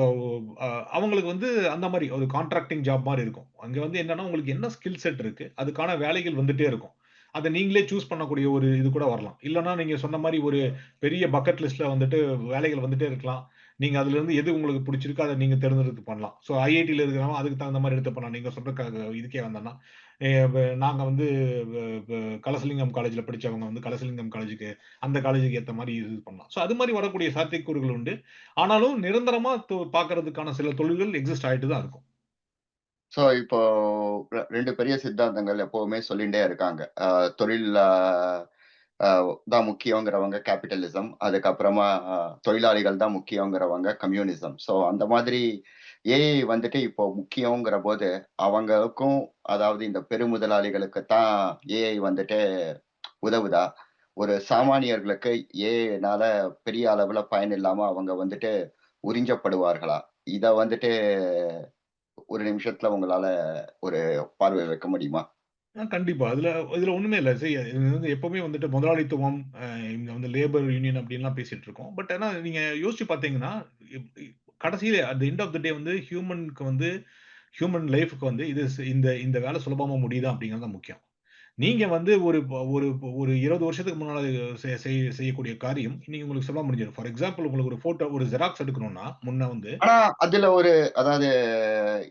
அவங்களுக்கு வந்து அந்த மாதிரி ஒரு கான்ட்ராக்டிங் ஜாப் மாதிரி இருக்கும். அங்கே வந்து என்னன்னா, உங்களுக்கு என்ன ஸ்கில் செட் இருக்கு, அதுக்கான வேலைகள் வந்துட்டே இருக்கும். அதை நீங்களே சூஸ் பண்ணக்கூடிய ஒரு இது கூட வரலாம். இல்லைன்னா நீங்க சொன்ன மாதிரி ஒரு பெரிய பக்கெட் லிஸ்ட்ல வந்துட்டு வேலைகள் வந்துட்டே இருக்கலாம். நீங்க அதுலருந்து எது உங்களுக்கு பிடிச்சிருக்கோ, அதை நீங்க தேர்ந்தெடுத்து பண்ணலாம். ஸோ ஐஐடியில இருக்கிறவங்க அதுக்கு தகுந்த மாதிரி எடுத்து பண்ணலாம். நீங்க சொல்ற இதுக்கே வந்தோம்னா, நாங்க வந்து கலசலிங்கம் காலேஜ்ல படிச்சவங்க வந்து கலசலிங்கம் காலேஜுக்கு அந்த காலேஜுக்கு ஏத்த மாதிரி இது பண்ணலாம். ஸோ அது மாதிரி வரக்கூடிய சாத்தியக்கூறுகள் உண்டு. ஆனாலும் நிரந்தரமா தொ பார்க்கறதுக்கான சில தொழில்கள் எக்ஸிஸ்ட் ஆயிட்டு தான் இருக்கும். ஸோ இப்போ ரெண்டு பெரிய சித்தாந்தங்கள் எப்பவுமே சொல்லிகிட்டே இருக்காங்க. தொழில் தான் முக்கியங்கிறவங்க கேபிட்டலிசம். அதுக்கப்புறமா தொழிலாளிகள் தான் முக்கியங்கிறவங்க கம்யூனிசம். ஸோ அந்த மாதிரி ஏஐ வந்துட்டு இப்போ முக்கியங்கிறபோது, அவங்களுக்கும் அதாவது இந்த பெருமுதலாளிகளுக்கு தான் ஏஐ வந்துட்டு உதவுதா? ஒரு சாமானியர்களுக்கு ஏஐனால பெரிய அளவுல பயன் இல்லாம அவங்க வந்துட்டு உறிஞ்சப்படுவார்களா? இத வந்துட்டு ஒரு நிமிஷத்துல உங்களால ஒரு பார்வை வைக்க முடியுமா? கண்டிப்பா. அதுல இதுல ஒண்ணுமே இல்ல. சரி இது வந்து எப்பவுமே வந்துட்டு முதலாளித்துவம், இந்த இங்க வந்து லேபர் யூனியன் அப்படின்லாம் பேசிட்டு இருக்கோம். பட் ஆனா நீங்க யோசிச்சு பார்த்தீங்கன்னா, கடைசியில at the end of the day வந்து ஹியூமனுக்கு வந்து ஹியூமன் லைஃபுக்கு வந்து இது இந்த இந்த வேலை சுலபமா முடியுதா அப்படிங்கிறது தான் முக்கியம். நீங்க வந்து ஒரு ஒரு ஒரு 20 வருஷத்துக்கு செய் செய்யக்கூடிய காரியம், இன்னைக்கு உங்களுக்கு சுலபமா முடிஞ்சிரும். ஃபார் எக்ஸாம்பிள் உங்களுக்கு ஒரு ஃபோட்டோ ஒரு ஜெராக்ஸ் எடுக்கணும்னா, முன்ன வந்து ஆனா, அதுல ஒரு அதாவது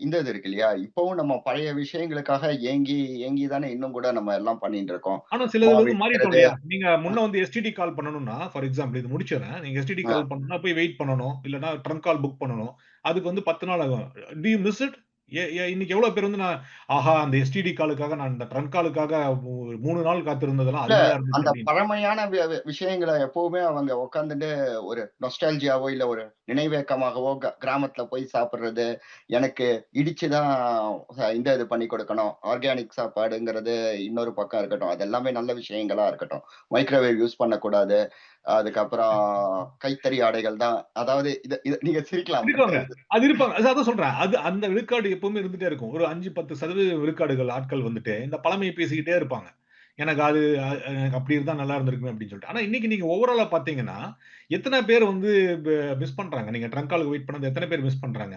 இந்த இது இருக்கு இல்லையா? இப்பவும் நம்ம பழைய விஷயங்களுக்காக ஏங்கி ஏங்கி தானே இன்னும் கூட நம்ம எல்லாம் பண்ணிட்டு இருக்கோம். ஆனா அம்மா வந்து மாறிட்டோம் இல்லையா? நீங்க முன்ன வந்து எஸ்டிடி கால் பண்ணணும்னா, ஃபார் எக்ஸாம்பிள் இது முடிச்சுர்றேன். நீங்க எஸ்டிடி. கால் பண்ணணும்னா போய் வெயிட் பண்ணணும். இல்லன்னா ட்ரங்க் கால் புக் பண்ணணும். அதுக்கு வந்து 10 நாள் ஆகும். Do miss it? இன்னைக்கு எவ்வளோ பேர் வந்து நான் ஆஹா! அந்த எஸ்டிடி காலுக்காக நான் இந்த ட்ரங்க் காலுக்காக 3 நாள் காத்திருந்ததெல்லாம் அந்த. பழமையான விஷயங்கள எப்பவுமே அவங்க உட்கார்ந்துட்டு ஒரு நாஸ்டால்ஜியாவோ, இல்ல ஒரு நினைவேக்கமாகவோ கிராமத்துல போய் சாப்பிடுறது, எனக்கு இடிச்சு தான் அ இந்த இது பண்ணி கொடுக்கணும். ஆர்கானிக் சாப்பாடுங்கிறது இன்னொரு பக்கம் இருக்கட்டும். அது எல்லாமே நல்ல விஷயங்களா இருக்கட்டும். மைக்ரோவேவ் யூஸ் பண்ணக்கூடாது. அதுக்கப்புறம் கைத்தறி ஆடைகள் தான். அதாவது நீங்க சிரிக்கலாம். அது இருப்பாங்க. அதான் சொல்றேன். அது அந்த விழுக்காடு எப்பவுமே இருந்துட்டே இருக்கும். ஒரு 5, 10% விழுக்காடுகள் ஆட்கள் வந்துட்டு, இந்த பழமையை பேசிக்கிட்டே இருப்பாங்க. எனக்கு அது எனக்கு அப்படி இருந்தா நல்லா இருந்திருக்குமே அப்படின்னு சொல்லிட்டு. ஆனா இன்னைக்கு நீங்க ஓவராலா பார்த்தீங்கன்னா, எத்தனை பேர் வந்து மிஸ் பண்றாங்க? நீங்க ட்ரங்காலுக்கு வெயிட் பண்ணது எத்தனை பேர் மிஸ் பண்றாங்க?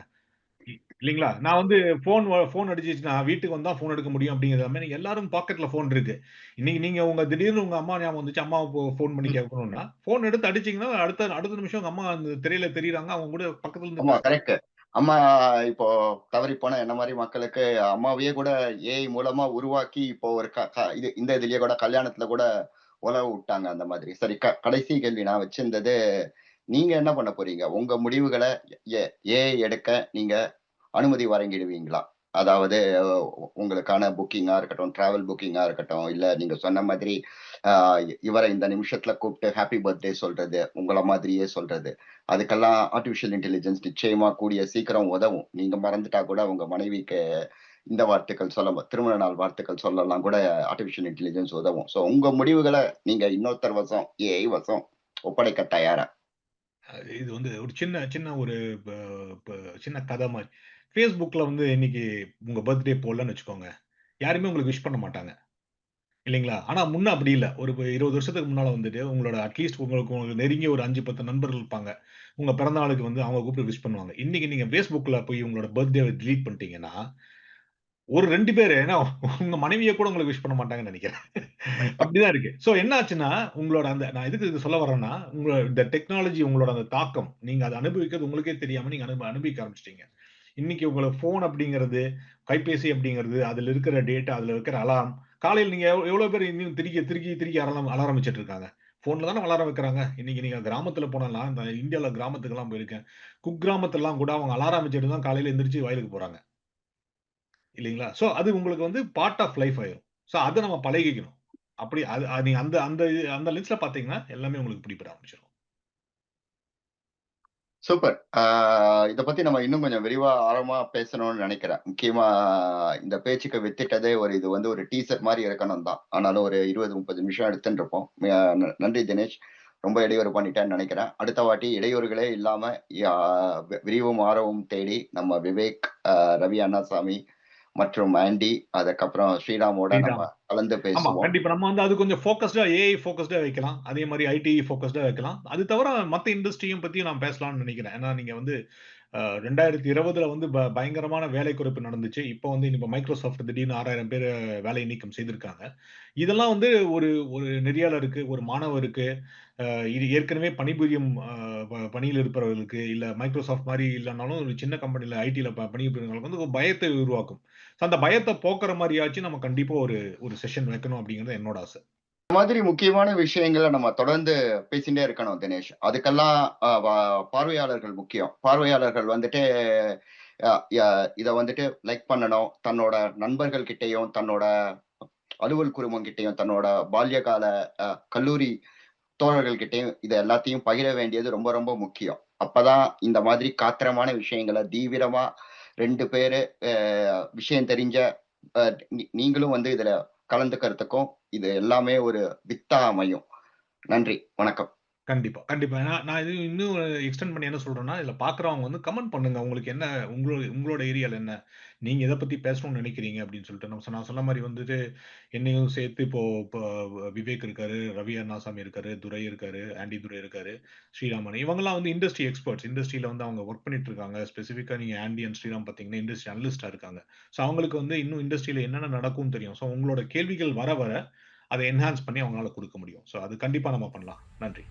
இல்லீங்களா? நான் வந்து ஃபோன் ஃபோன் அடிச்சுச்சுன்னா, வீட்டுக்கு வந்தா ஃபோன் எடுக்க முடியும் அப்படிங்கிற மாரி எல்லாரும் பாக்கெட்ல ஃபோன் இருக்கு. இன்னைக்கு நீங்க உங்க திடீர்னு உங்க அம்மா ஞாபகம் வந்துச்சு, அம்மாவ ஃபோ ஃபோன் பண்ணி. கேட்கணும்னா, ஃபோன் எடுத்து அடிச்சீங்கன்னா, அடுத்த அடுத்த நிமிஷம் உங்க அம்மா அந்த திரையில தெரியிறாங்க. அவங்க கூட பக்கத்துல இருந்து. கரெக்ட். அம்மா இப்போ தவறிப்போன என்ன மாரி மக்களுக்கு அம்மாவையே கூட ஏஐ மூலமா உருவாக்கி, இப்போ ஒரு இது இந்த இதுலயே கூட கல்யாணத்துல கூட உலவ விட்டாங்க அந்த மாதிரி. சரி க கடைசி கேள்வி நான் வச்சிருந்தது, நீங்க என்ன பண்ண போறீங்க? உங்க முடிவுகள ஏஐ எடுக்க நீங்க அனுமதி வழங்கிடுவீங்களா? அதாவது உங்களுக்கான புக்கிங்கா இருக்கட்டும், டிராவல் புக்கிங்கா இருக்கட்டும், இல்ல நீங்க சொன்ன மாதிரி இவரை இந்த நிமிஷத்துல கூப்பிட்டு ஹாப்பி பர்த்டே சொல்றது, உங்கள மாதிரியே சொல்றது. அதுக்கெல்லாம் ஆர்டிபிஷியல் இன்டெலிஜென்ஸ் நிச்சயமா கூடிய சீக்கிரம் உதவும். நீங்க மறந்துட்டா கூட உங்க மனைவிக்கு இந்த வார்த்தைகள் சொல்ல திருமண நாள் வார்த்தைகள் சொல்லலாம் கூட ஆர்டிபிஷியல் இன்டெலிஜென்ஸ் உதவும். ஸோ உங்க முடிவுகள நீங்க இன்னொருத்தர் வசம், ஏஐ வசம் ஒப்படைக்க தயாரா? இது வந்து ஒரு சின்ன சின்ன ஒரு சின்ன கதை மாதிரி Facebookல வந்து இன்னைக்கு உங்க பர்த்டே போடலன்னு வச்சுக்கோங்க. யாருமே உங்களுக்கு விஷ் பண்ண மாட்டாங்க. இல்லைங்களா? ஆனா முன்ன அப்படி இல்ல. ஒரு 20 வருஷத்துக்கு முன்னால வந்துட்டு உங்களோட அட்லீஸ்ட் உங்களுக்கு உங்களுக்கு நெருங்கிய ஒரு 5, 10 நண்பர்கள் இருப்பாங்க. உங்க பிறந்த நாளுக்கு வந்து அவங்க கூப்பிட்டு விஷ் பண்ணுவாங்க. இன்னைக்கு நீங்க Facebookல போய் உங்களோட பர்த்டேவ டெலீட் பண்ணிட்டீங்கன்னா, ஒரு 2 பேரு ஏன்னா உங்க மனைவிய கூட உங்களுக்கு விஷ் பண்ண மாட்டாங்கன்னு நெனைக்கிறேன். அப்படிதான் இருக்கு. சோ என்ன ஆச்சுன்னா, உங்களோட அந்த நான் எதுக்கு இது சொல்ல வரேன்னா, உங்க இந்த டெக்னாலஜி உங்களோட அந்த தாக்கம், நீங்க அத அனுபவிக்கிறது உங்களுக்கே தெரியாம நீங்க அனுப அனுபவிக்க ஆரம்பிச்சுட்டீங்க. இன்னைக்கு உங்களை ஃபோன் அப்படிங்கிறது, கைபேசி அப்படிங்கிறது, அதில் இருக்கிற டேட்டா, அதில் இருக்கிற அலாரம் காலையில் நீங்கள் எவ் எவ்வளோ பேர் இன்னும் திருக்கி திருக்கி திருக்கி அலாரம் அலாரம் வச்சுட்டு இருக்காங்க. ஃபோனில் தானே அலாரம் வைக்கிறாங்க. இன்னைக்கு நீங்கள் கிராமத்தில் போனா இந்த இந்தியாவில் கிராமத்துக்கெல்லாம் போயிருக்கேன். குக்கிராமத்துலலாம் கூட அவங்க அலாரம் வச்சுட்டு தான் காலையில் எந்திரிச்சு வயலுக்கு போகிறாங்க இல்லைங்களா? ஸோ அது உங்களுக்கு வந்து பார்ட் ஆஃப் லைஃப் ஆயிரும். ஸோ அதை நம்ம பழகிக்கணும். அப்படி அது அது அந்த அந்த அந்த லென்ஸில் பார்த்தீங்கன்னா, எல்லாமே உங்களுக்கு பிடிப்பட ஆரம்பிச்சிடும் சூப்பர். இதை பத்தி நம்ம இன்னும் கொஞ்சம் விரிவா, ஆழமா பேசணும்னு நினைக்கிறேன் முக்கியமா இந்த பேச்சுக்கு வித்திட்டதே ஒரு இது வந்து ஒரு டீசர் மாதிரி இருக்கணும் தான். ஆனாலும் ஒரு 20, 30 நிமிஷம் எடுத்துன்னு இருப்போம். நன்றி தினேஷ். ரொம்ப இடையூறு பண்ணிட்டேன்னு நினைக்கிறேன் அடுத்த வாட்டி இடையூறுகளே இல்லாம விரிவும், ஆரவும் தேடி நம்ம விவேக், ரவி அண்ணாசாமி மற்றும் ஆண்டி, அதுக்கப்புறம் ஸ்ரீராமோட நம்ம. கலந்து. பேசுவோம். கண்டிப்பா. நம்ம வந்து அது கொஞ்சம் ஃபோக்கஸ்டா ஏஐ ஃபோக்கஸ்டா வைக்கலாம். அதே மாரி ஐடி ஃபோக்கஸ்டா வைக்கலாம். அது தவிர மத்த இண்டஸ்ட்ரியும் பத்தியும் நான் பேசலாம்னு நெனைக்கிறேன். ஏன்னா நீங்க வந்து அ 2020ல வந்து பயங்கரமான வேலை குறைப்பு நடந்துச்சு. இப்போ வந்து இப்ப Microsoft திடீர்னு 6000 பேர வேலை நீக்கம் செய்திருக்காங்க. இதெல்லாம் வந்து ஒரு ஒரு நெறியாளருக்கு, ஒரு மாணவருக்கு, அ இது ஏற்கனவே பணிபுரியும் பணியில் இருப்பவர்களுக்கு, இல்ல Microsoft மாரி இல்லனாலும் ஒரு சின்ன கம்பெனில ஐடில ப பணிபுரியறவங்களுக்கு வந்து ஒரு பயத்தை உருவாக்கும். ஸோ அந்த பயத்தை போக்குற மாதிரியாச்சும் நம்ம கண்டிப்பா ஒரு ஒரு செஷன் வைக்கணும் அப்படிங்கிறது என்னோட ஆசை. இந்த மாதிரி முக்கியமான விஷயங்கள நம்ம தொடர்ந்து பேசிட்டே இருக்கணும் தினேஷ். அதுக்கெல்லாம் பார்வையாளர்கள் முக்கியம். பார்வையாளர்கள் வந்துட்டு இதை இத வந்துட்டு லைக் பண்ணணும். தன்னோட நண்பர்கள் கிட்டேயும் தன்னோட அலுவல் குழுமம் கிட்டயும், தன்னோட பால்யகால கல்லூரி தோழர்கள் கிட்டயும் எல்லாத்தையும் பகிர வேண்டியது ரொம்ப ரொம்ப முக்கியம். அப்பதான் இந்த மாதிரி காத்திரமான விஷயங்கள தீவிரமா ரெண்டு பேரு விஷயம் தெரிஞ்ச நீங்களும் வந்து இதுல கலந்துக்கிறதுக்கும், இது எல்லாமே ஒரு வித்தா அமையும். நன்றி. வணக்கம். கண்டிப்பா, கண்டிப்பா. நான் நான் இது இன்னும் எக்ஸ்டெண்ட் பண்ணி என்ன சொல்றேன்னா, இதுல பார்க்குறவங்க வந்து கமெண்ட் பண்ணுங்க. உங்களுக்கு என்ன உங்களோட உங்களோட ஏரியால என்ன? நீங்க எதை பத்தி பேசணும்னு நினைக்கிறீங்க அப்படின்னு சொல்லிட்டு. நம்ம சொ நான் சொன்ன மாதிரி வந்துட்டு என்னையும் சேர்த்து இப்போ இப்போ விவேக் இருக்காரு, ரவி அண்ணாசாமி இருக்காரு, துரை இருக்காரு, ஆண்டி துரை இருக்காரு, ஸ்ரீராமன் இவங்கெல்லாம் வந்து இண்டஸ்ட்ரி எக்ஸ்பர்ட்ஸ் இண்டஸ்ட்ரியில வந்து அவங்க ஒர்க் பண்ணிட்டு இருக்காங்க. ஸ்பெசிஃபிக்கா நீங்க ஆண்டி அண்ட் ஸ்ரீராம் பார்த்தீங்கன்னா, இண்டஸ்ட்ரி அனலிஸ்டா இருக்காங்க. ஸோ அவங்களுக்கு வந்து இன்னும் இண்டஸ்ட்ரியில என்னென்ன நடக்கும்னு தெரியும். ஸோ உங்களோட கேள்விகள் வர வர அதை என்ஹான்ஸ் பண்ணி அவங்களால கொடுக்க முடியும். ஸோ அது கண்டிப்பா நம்ம பண்ணலாம். நன்றி.